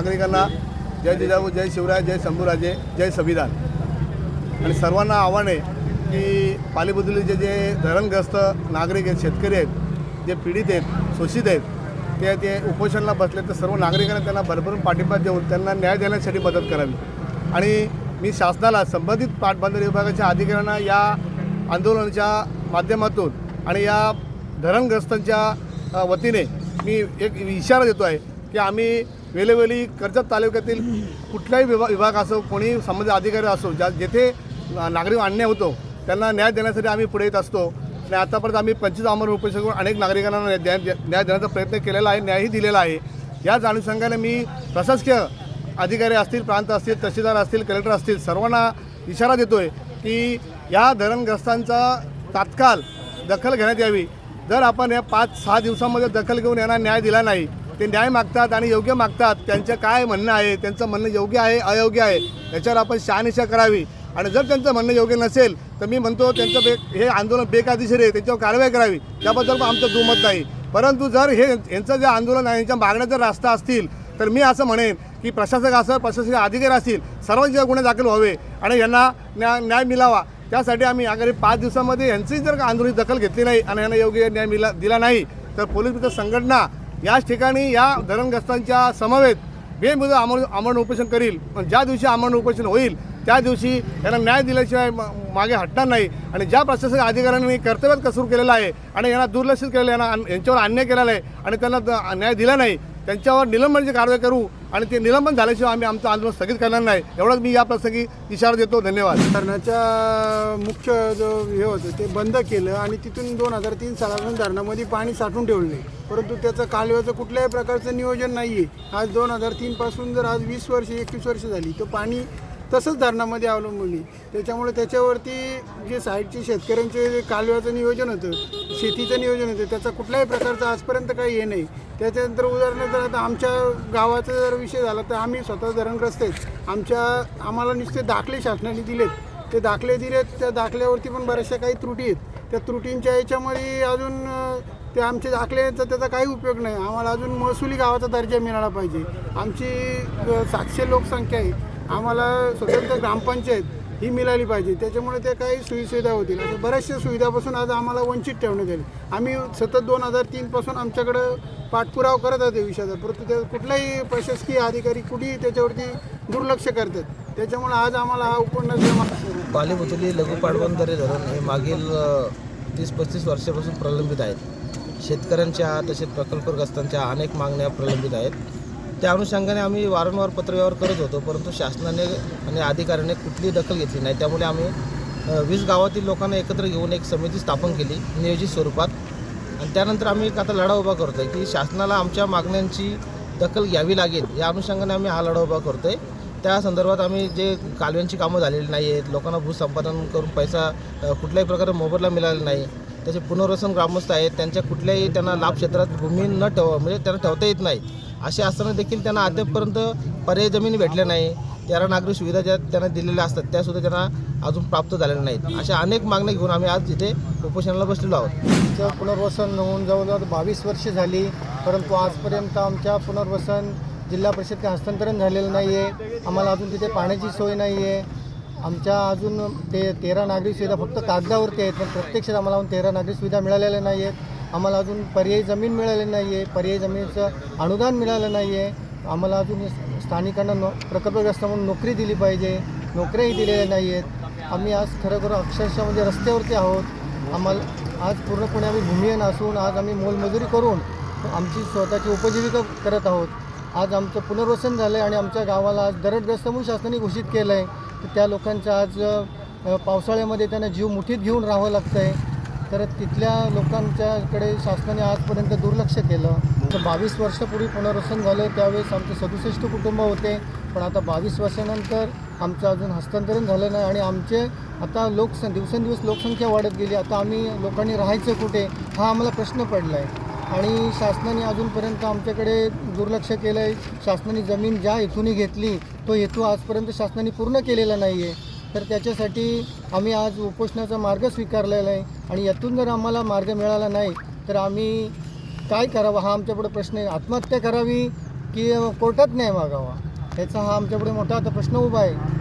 नागरिकांना जय जिजाऊ जय शिवराय जय शंभूराजे जय संविधान. आणि सर्वांना आव्हान आहे की पालीबुद्दीचे जे धरणग्रस्त नागरिक आहेत शेतकरी आहेत जे पीडित आहेत शोषित आहेत ते ते उपोषणाला बसले तर सर्व नागरिकांना त्यांना भरभरून पाठिंबा देऊन त्यांना न्याय देण्यासाठी मदत करावी. आणि मी शासनाला संबंधित पाटबंधारे विभागाच्या अधिकाऱ्यांना या आंदोलनाच्या माध्यमातून आणि या धरणग्रस्तांच्या वतीने मी एक इशारा देतो आहे की आम्ही वेळोवेळी कर्जत तालुक्यातील कुठलाही विभाग विभाग असो कोणी संबंधित अधिकारी असो ज्या जेथे नागरिक अन्याय होतो त्यांना न्याय देण्यासाठी आम्ही पुढे येत असतो. आणि आतापर्यंत आम्ही पंचवीस आमर उपोषण करून अनेक नागरिकांना न्याय न्याय देण्याचा प्रयत्न केलेला आहे न्यायही दिलेला आहे. याच अनुषंगाने मी प्रशासकीय अधिकारी असतील प्रांत असतील तहसीलदार असतील कलेक्टर असतील सर्वांना इशारा देतोय की या धरणग्रस्तांचा तात्काळ दखल घेण्यात यावी. जर आपण या पाच सहा दिवसामध्ये दखल घेऊन यांना न्याय दिला नाही ते न्याय मागतात आणि योग्य मागतात. त्यांचं काय म्हणणं आहे? त्यांचं म्हणणं योग्य आहे अयोग्य आहे? याच्यावर आपण शहानिशा करावी. आणि जर त्यांचं म्हणणं योग्य नसेल तर मी म्हणतो त्यांचं बे हे आंदोलन बेकायदेशीर आहे. त्याच्यावर कारवाई करावी. त्याबद्दल पण आमचं दुमत नाही. परंतु जर हे यांचं जे आंदोलन आहे यांच्या मागण्या जर रास्ता असतील तर मी असं म्हणेन की प्रशासक असं प्रशासकीय अधिकारी असतील सर्वांचे गुन्हे दाखल व्हावे आणि यांना न्याय न्याय मिळावा. त्यासाठी आम्ही आगामी पाच दिवसामध्ये यांची जर का आंदोलन दखल घेतली नाही आणि यांना योग्य न्याय मिला दिला नाही तर पोलीस संघटना याच ठिकाणी या धरणग्रस्तांच्या समवेत बेमुदत आमरण आमरण उपोषण करील. पण ज्या दिवशी आमरण उपोषण होईल त्या दिवशी यांना न्याय दिल्याशिवाय मागे हटणार नाही. आणि ज्या प्रशासक अधिकाऱ्यांनी कर्तव्यात कसूर केलेला आहे आणि यांना दुर्लक्षित केलेलं आहे यांना यांच्यावर अन्याय केलेला आहे आणि त्यांना द- न्याय दिला नाही त्यांच्यावर निलंबनाची म्हणजे कारवाई करू आणि ते निलंबन झाल्याशिवाय आम्ही आमचं आंदोलन स्थगित करणार नाही. एवढंच मी या प्रसंगी इशारा देतो. धन्यवाद. धरणाच्या मुख्य जो हे होतं ते बंद केलं आणि तिथून दोन हजार तीन सालापासून धरणामध्ये पाणी साठवून ठेवले परंतु त्याचं कालव्याचं कुठल्याही प्रकारचं नियोजन नाही आहे आज दोन हजार तीनपासून जर आज वीस वर्ष एकवीस वर्ष झाली तर पाणी तसंच धरणामध्ये अवलंबून आहे. त्याच्यामुळे त्याच्यावरती जे साईडचे शेतकऱ्यांचे जे कालव्याचं नियोजन होतं शेतीचं नियोजन होतं त्याचा कुठल्याही प्रकारचं आजपर्यंत काही हे नाही. त्याच्यानंतर उदाहरणार्थ जर आता आमच्या गावाचा जर विषय झाला तर आम्ही स्वतः धरणग्रस्त आहेत. आमच्या आम्हाला नुसते दाखले शासनाने दिलेत. ते दाखले दिलेत त्या दाखल्यावरती पण बऱ्याचशा काही त्रुटी आहेत. त्या त्रुटींच्या याच्यामध्ये अजून ते आमचे दाखल्याचा त्याचा काही उपयोग नाही. आम्हाला अजून महसुली गावाचा दर्जा मिळाला पाहिजे. आमची सातशे लोकसंख्या आहे. आम्हाला स्वतंत्र ग्रामपंचायत ही मिळाली पाहिजे. त्याच्यामुळे त्या काही सोयीसुविधा होतील. अशा बऱ्याचशा सुविधापासून आज आम्हाला वंचित ठेवण्यात येईल आम्ही सतत दोन हजार तीनपासून आमच्याकडं पाठपुरावा करत आहोत विषयाचा. परंतु त्या कुठलाही प्रशासकीय अधिकारी कुठेही त्याच्यावरती दुर्लक्ष करतात. त्याच्यामुळे आज आम्हाला हा उपन्यास पालीभुतली लघु पाटबंधारे धरण हे मागील तीस पस्तीस वर्षापासून प्रलंबित आहेत. शेतकऱ्यांच्या तसेच प्रकल्पग्रस्तांच्या अनेक मागण्या प्रलंबित आहेत. त्या अनुषंगाने आम्ही वारंवार पत्रव्यवहार करत होतो परंतु शासनाने आणि अधिकाऱ्याने कुठलीही दखल घेतली नाही. त्यामुळे आम्ही वीस गावातील लोकांना एकत्र घेऊन एक समिती स्थापन केली नियोजित स्वरूपात. आणि त्यानंतर आम्ही एक आता लढा उभा करतो आहे की शासनाला आमच्या मागण्यांची दखल घ्यावी लागेल या अनुषंगाने आम्ही हा लढा उभा करतो आहे त्या संदर्भात आम्ही जे कालव्यांची कामं झालेली नाही आहेत लोकांना भूसंपादन करून पैसा कुठल्याही प्रकारे मोबदला मिळालेला नाही. त्याचे पुनर्वसन ग्रामस्थ आहेत त्यांच्या कुठल्याही त्यांना लाभ क्षेत्रात भूमी न ठेवा म्हणजे त्यांना ठेवता येत नाही. असे असताना देखील त्यांना अद्यापपर्यंत पर्याय जमीन भेटल्या नाही. तेरा नागरिक सुविधा ज्या त्यांना दिलेल्या असतात त्यासुद्धा त्यांना अजून प्राप्त झालेल्या नाहीत. अशा अनेक मागण्या घेऊन आम्ही आज इथे उपोषणाला बसलेलो आहोत. पुनर्वसन होऊन जवळजवळ बावीस वर्ष झाली परंतु आजपर्यंत आमच्या पुनर्वसन जिल्हा परिषदचे हस्तांतरण झालेलं नाही आहे आम्हाला अजून तिथे पाण्याची सोय नाही आहे आमच्या अजून ते तेरा नागरिक सुविधा फक्त कागदावरती आहेत पण प्रत्यक्षात आम्हाला अजून तेरा नागरिक सुविधा मिळालेल्या नाही आहेत आम्हाला अजून पर्यायी जमीन मिळाली नाही आहे पर्यायी जमिनीचं अनुदान मिळालं नाही आहे आम्हाला अजून स्थानिकांना नो प्रकल्पग्रस्त म्हणून नोकरी दिली पाहिजे नोकऱ्याही दिलेल्या नाही आहेत आम्ही आज खरोखर अक्षरशः म्हणजे रस्त्यावरती आहोत. आम्हाला आज पूर्णपणे आम्ही भूमिहीन असून आज आम्ही मोलमजुरी करून आमची स्वतःची उपजीविका करत आहोत. आज आमचं पुनर्वसन झालं आहे आणि आमच्या गावाला आज दरडग्रस्त म्हणून शासनाने घोषित केलं आहे तर त्या लोकांचं आज पावसाळ्यामध्ये त्यांना जीव मुठीत घेऊन राहावं लागतं आहे तर तिथल्या लोकांच्याकडे शासनाने आजपर्यंत दुर्लक्ष केलं. तर बावीस वर्षापूर्वी पुनर्वसन झालं त्यावेळेस आमचे सदुसष्ट कुटुंब होते. पण आता बावीस वर्षानंतर आमचं अजून हस्तांतरण झालं नाही आणि आमचे आता लोकसं दिवसेंदिवस लोकसंख्या वाढत गेली. आता आम्ही लोकांनी राहायचं कुठे हा आम्हाला प्रश्न पडला आहे आणि शासनाने अजूनपर्यंत आमच्याकडे दुर्लक्ष केलं आहे शासनाने जमीन ज्या हेतूने घेतली तो हेतू आजपर्यंत शासनाने पूर्ण केलेला नाही आहे तर त्याच्यासाठी आम्ही आज उपोषणाचा मार्ग स्वीकारलेला आहे. आणि यातून जर आम्हाला मार्ग मिळाला नाही तर आम्ही काय करावं हा आमच्यापुढे प्रश्न आहे. आत्महत्या करावी की कोर्टात न्याय मागावा? याचा हा आमच्यापुढे मोठा आता प्रश्न उभा आहे.